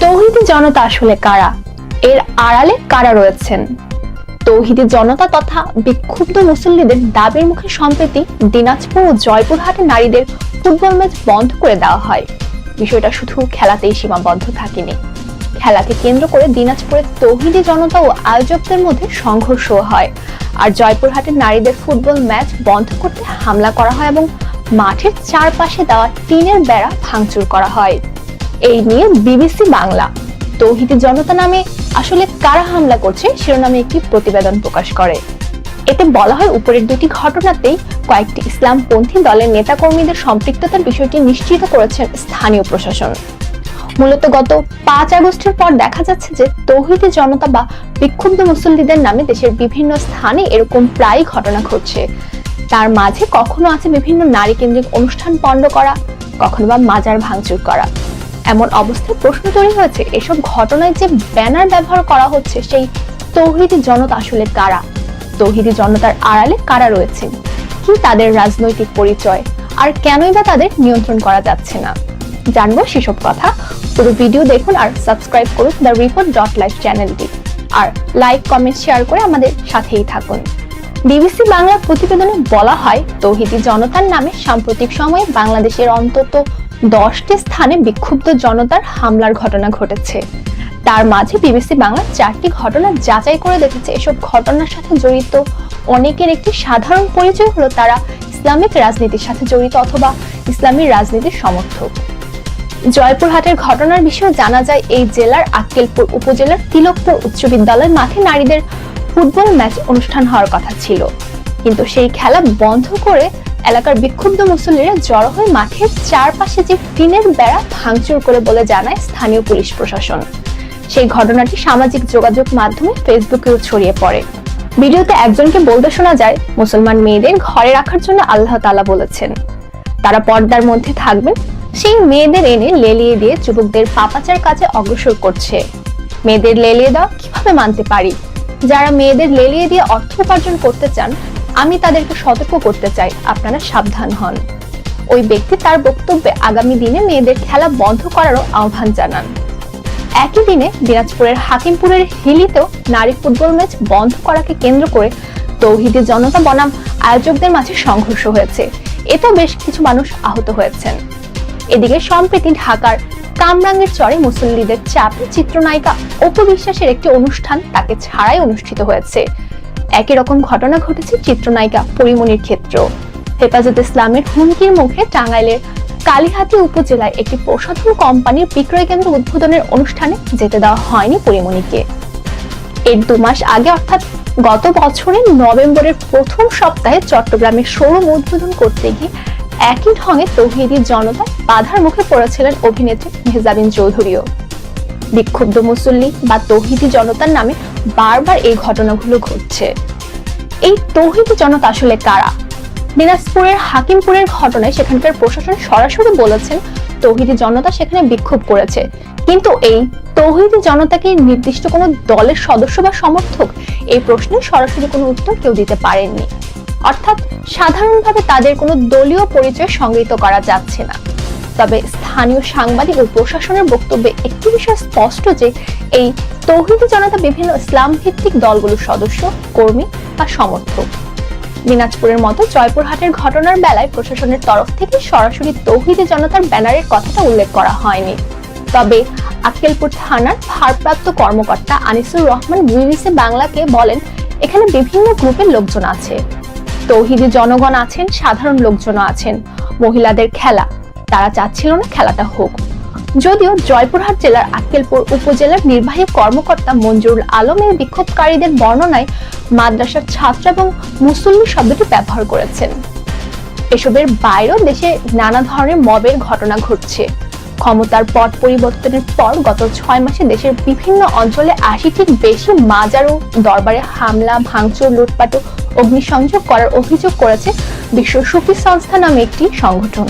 তৌহিদি জনতা আসলে কারা? এর আড়ালে কারা রয়েছেন? তৌহিদি জনতা তথা বিক্ষুব্ধ মুসল্লিদের দাবির মুখে সম্প্রতি দিনাজপুর ও জয়পুরহাটে নারীদের ফুটবল ম্যাচ বন্ধ করে দেওয়া হয়। বিষয়টা শুধু খেলাতেই সীমাবদ্ধ থাকেনি। খেলাকে কেন্দ্র করে দিনাজপুরের তৌহিদি জনতা ও আয়োজকদের মধ্যে সংঘর্ষ হয়। আর জয়পুরহাটের নারীদের ফুটবল ম্যাচ বন্ধ করতে হামলা করা হয় এবং মাঠের চারপাশে দেওয়া টিনের বেড়া ভাঙচুর করা হয়। এই নিয়ে বিবিসি বাংলা। তৌহিদি জনতা নামে আসলে কারা হামলা করছে শিরোনামে একটি প্রতিবেদন প্রকাশ করে। এতে বলা হয়, উপরের দুটি ঘটনাতেই কয়েকটি ইসলামপন্থী দলের নেতাকর্মীদের সম্পৃক্ততার বিষয়টি নিশ্চিত করেছেন স্থানীয় প্রশাসন। মূলত গত পাঁচ আগস্টের পর দেখা যাচ্ছে যে তৌহিদি জনতা বা বিক্ষুব্ধ মুসল্লিদের নামে দেশের বিভিন্ন স্থানে এরকম প্রায় ঘটনা ঘটছে। তার মাঝে কখনো আছে বিভিন্ন নারী কেন্দ্রিক অনুষ্ঠান পণ্ড করা, কখনো বা মাজার ভাঙচুর করা। এমন অবস্থায় প্রশ্ন তৈরি হয়েছে। এসব ঘটনায় যে ব্যানার ব্যবহার করা হচ্ছে, সেই তৌহিদি জনতা আসলে কারা? তৌহিদি জনতার আড়ালে কারা রয়েছেন কি তাদের রাজনৈতিক পরিচয়? আর কেনই বা তাদের নিয়ন্ত্রণ করা যাচ্ছে না? জানব সেসব কথা। পুরো ভিডিও দেখুন আর সাবস্ক্রাইব করুন দ্য রিপোর্ট ডট লাইভ চ্যানেলটি। আর লাইক, কমেন্ট, শেয়ার করে আমাদের সাথেই থাকুন। বিবিসি বাংলা প্রতিবেদনে বলা হয়, তৌহিদি জনতার নামে সাম্প্রতিক সময়ে বাংলাদেশের অন্তত দশটি স্থানে বিক্ষুব্ধ জনতার হামলার ঘটনা ঘটেছে। তার মাঝে বিবিসি বাংলা চারটি ঘটনা যাচাই করে দেখেছে। এসব ঘটনার সাথে জড়িত অনেকের একটি সাধারণ পরিচয় হলো তারা ইসলামিক রাজনীতির সাথে জড়িত অথবা ইসলামী রাজনীতির সমর্থক। জয়পুরহাটের ঘটনার বিষয়ে জানা যায়, এই জেলার আক্কেলপুর উপজেলার তিলকপুর উচ্চ বিদ্যালয় মাঠে নারীদের ফুটবল ম্যাচ অনুষ্ঠান হওয়ার কথা ছিল। কিন্তু সেই খেলা বন্ধ করে এলাকার বিক্ষুব্ধ মুসল্লিরা জড়ো হয়ে মাঠের চারপাশে যে টিনের বেড়া ভাঙচুর করে বলে জানায় স্থানীয় পুলিশ প্রশাসন। সেই ঘটনাটি সামাজিক যোগাযোগ মাধ্যমে ফেসবুকেও ছড়িয়ে পড়ে। ভিডিওতে একজনকে বলতে শোনা যায়, মুসলমান মেয়েদের ঘরে রাখার জন্য আল্লাহ তাআলা বলেছেন। তারা পর্দার মধ্যে থাকবেন। সেই মেয়েদের এনে লেলিয়ে দিয়ে যুবকদের পাপাচার কাজে অগ্রসর করছে। মেয়েদের লেলিয়ে দেওয়া কীভাবে মানতে পারি? যারা মেয়েদের লেলিয়ে দিয়ে অর্থ উপার্জন করতে চান আমি তাদেরকে সতর্ক করতে চাই। আপনারা সাবধান হন। ওই ব্যক্তি তার বক্তব্যে আগামী দিনে মেয়েদের খেলা বন্ধ করারও আহ্বান জানান। একই দিনে দিনাজপুরের হাকিমপুরের হিলিতেও নারী ফুটবল ম্যাচ বন্ধ করাকে কেন্দ্র করে তৌহিদি জনতা বনাম আয়োজকদের মাঝে সংঘর্ষ হয়েছে। এতেও বেশ কিছু মানুষ আহত হয়েছেন। এদিকে সম্প্রতি ঢাকার কামরাঙ্গের চরে মুসল্লিদের চাপে চিত্রনায়িকা অপু বিশ্বাসের একটি অনুষ্ঠান তাকে ছাড়াই অনুষ্ঠিত হয়েছে। একই রকম ঘটনা ঘটেছে চিত্রনায়িকা পরিমণির ক্ষেত্র হেফাজত ইসলামের হুমকির মুখে টাঙ্গাইলের কালীহাতি উপজেলায় একটি প্রসাধন কোম্পানির বিক্রয় কেন্দ্র উদ্বোধনের অনুষ্ঠানে যেতে দেওয়া হয়নি পরিমণিকে এর দু মাস আগে অর্থাৎ গত বছরের নভেম্বরের প্রথম সপ্তাহে চট্টগ্রামে শোরুম উদ্বোধন করতে গিয়ে একই ঢঙে তৌহিদি জনতা বাধার মুখে পড়েছিলেন অভিনেত্রী মেহজাবিন চৌধুরীও। বিক্ষুব্ধ মুসল্লি বা তৌহিদি জনতার নামে বারবার এই ঘটনাগুলো ঘটছে। এই তৌহিদি জনতা আসলে কারা? দিনাজপুরের হাকিমপুরের ঘটনায় সেখানকার প্রশাসন সরাসরি বলেছেন, তৌহিদি জনতা সেখানে বিক্ষোভ করেছে। কিন্তু এই তৌহিদি জনতাকে নির্দিষ্ট কোনো দলের সদস্য বা সমর্থক এই প্রশ্নে সরাসরি কোনো উত্তর কেউ দিতে পারেননি। অর্থাৎ সাধারণভাবে তাদের কোনো দলীয় পরিচয় সংগৃহীত করা যাচ্ছে না। তবে স্থানীয় সাংবাদিক ও প্রশাসনের বক্তব্যে একটি বিষয় স্পষ্ট যে, এই তৌহিদি জনতা বিভিন্ন ইসলাম ভিত্তিক দলগুলোর সদস্য, কর্মী বা সমর্থক। দিনাজপুরের মতো জয়পুরহাটের ঘটনার বেলায় প্রশাসনের তরফ থেকে সরাসরি তৌহিদি জনতার ব্যানারের কথাটা উল্লেখ করা হয়নি। তবে আক্কেলপুর থানার ভারপ্রাপ্ত কর্মকর্তা আনিসুর রহমান বিবিসি বাংলাকে বলেন, এখানে বিভিন্ন গ্রুপের লোকজন আছে। তৌহিদি জনগণ আছেন, সাধারণ লোকজনও আছেন। মহিলাদের খেলা তারা চাচ্ছিল না খেলাটা হোক। যদিও জয়পুরহাট জেলার আক্কেলপুর উপজেলার নির্বাহী কর্মকর্তা মঞ্জুরুল আলমের বিক্ষোভকারীদের বর্ণনায় মাদ্রাসার ছাত্র এবং মুসল্লি শব্দটি ব্যবহার করেছেন। এসবের বাইরেও দেশে নানা ধরনের মবের ঘটনা ঘটছে। ক্ষমতার পট পরিবর্তনের পর গত ছয় মাসে দেশের বিভিন্ন অঞ্চলে আশিটির বেশি মাজার ও দরবারে হামলা, ভাঙচুর, লুটপাট অগ্নিসংযোগ করার অভিযোগ করেছে বিশ্ব সুফি সংস্থা নামে একটি সংগঠন।